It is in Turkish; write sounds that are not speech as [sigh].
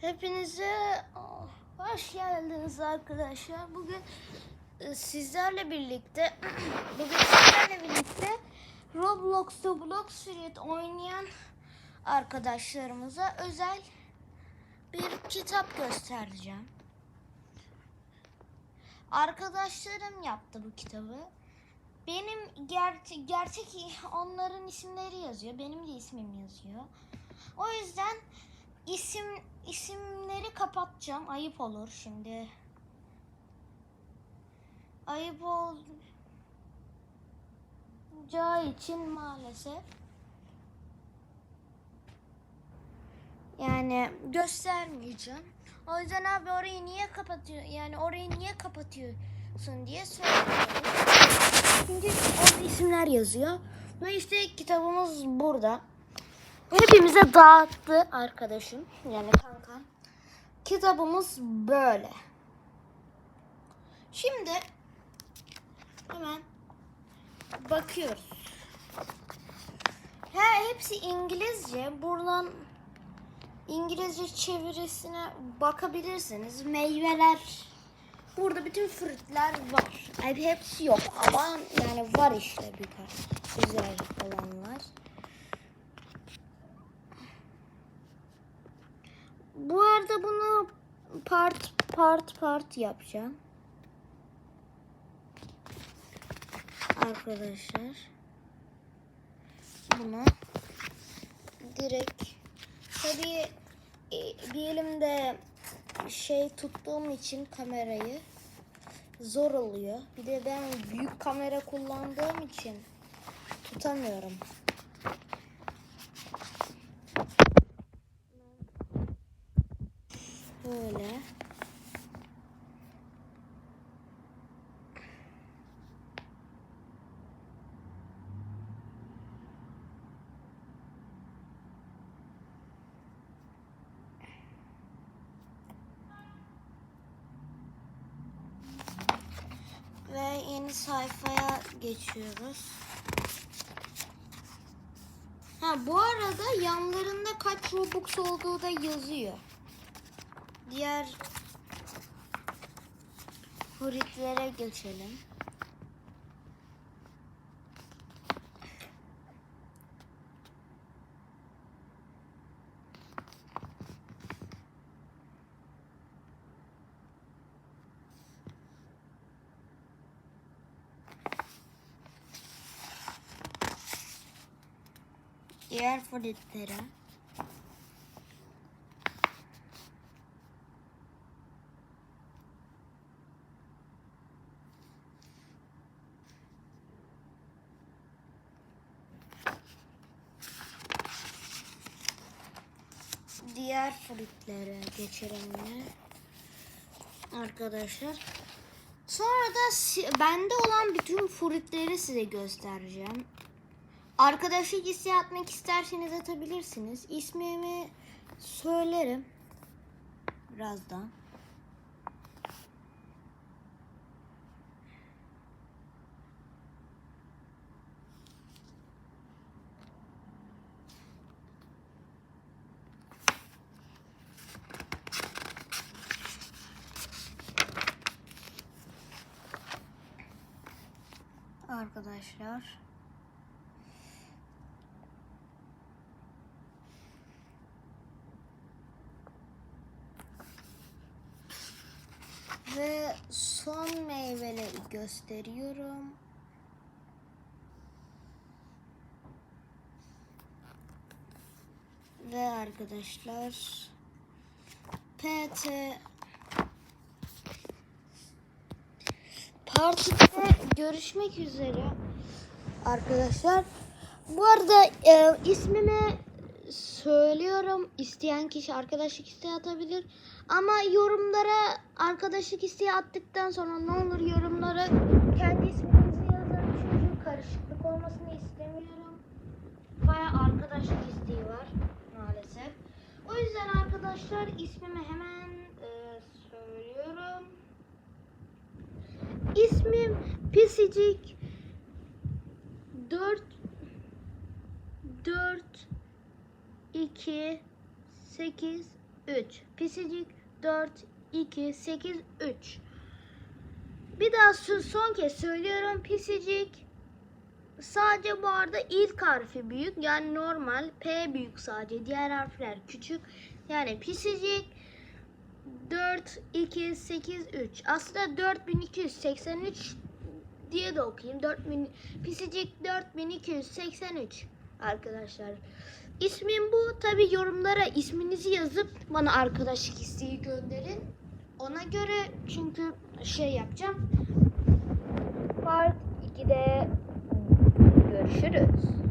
Hepinize oh, hoş geldiniz arkadaşlar. Bugün e, sizlerle birlikte [clears throat] bugün sizlerle birlikte Roblox'ta Block Street oynayan arkadaşlarımıza özel bir kitap göstereceğim. Arkadaşlarım yaptı bu kitabı. Benim ger- gerçek onların isimleri yazıyor. Benim de ismim yazıyor. O yüzden isim isimleri kapatacağım. Ayıp olur şimdi. Ayıp olacağı için maalesef. Yani göstermeyeceğim. O yüzden abi orayı niye kapatıyor? Yani orayı niye kapatıyorsun diye soruyorum. Çünkü orada isimler yazıyor. Ve işte kitabımız burada. Hepimize dağıttı arkadaşım. Yani kankam. Kitabımız böyle. Şimdi hemen bakıyoruz. Ha, hepsi İngilizce. Buradan İngilizce çevirisine bakabilirsiniz. Meyveler. Burada bütün fruitler var. Yani hepsi yok ama yani var işte birkaç güzel olanlar. Bu arada bunu part part part yapacağım. Arkadaşlar. Bunu direkt tabii e, bir elimde şey tuttuğum için kamerayı zor oluyor. Bir de ben büyük kamera kullandığım için tutamıyorum. Böyle. Ve yeni sayfaya geçiyoruz. Ha bu arada yanlarında kaç Robux olduğu da yazıyor. Diğer huritlere geçelim. Diğer huritlere. Diğer fruitlere geçelim yine. Arkadaşlar. Sonra da bende olan bütün fruitleri size göstereceğim. Arkadaşlık isteği atmak isterseniz atabilirsiniz. İsmimi söylerim. Birazdan. Arkadaşlar. Ve son meyveleri gösteriyorum. Ve arkadaşlar PT Partide görüşmek üzere arkadaşlar. Bu arada e, ismimi söylüyorum. İsteyen kişi arkadaşlık isteği atabilir. Ama yorumlara arkadaşlık isteği attıktan sonra ne olur yorumlara kendi isminizi yazın. Çünkü karışıklık olmasını istemiyorum. Baya arkadaşlık isteği var maalesef. O yüzden arkadaşlar ismimi hemen e, söylüyorum. İsmim Pisicik 4 4 2 8 3. Pisicik 4, 2, 8, 3. Bir daha son kez söylüyorum. Pisicik sadece bu arada ilk harfi büyük. Yani normal. P büyük sadece. Diğer harfler küçük. Yani pisicik 4, 2, 8, 3. Aslında 4283 diye de okuyayım. 4000 Pisicik 4283 arkadaşlar. İsmim bu. Tabi yorumlara isminizi yazıp bana arkadaşlık isteği gönderin. Ona göre çünkü şey yapacağım. Part 2'de görüşürüz.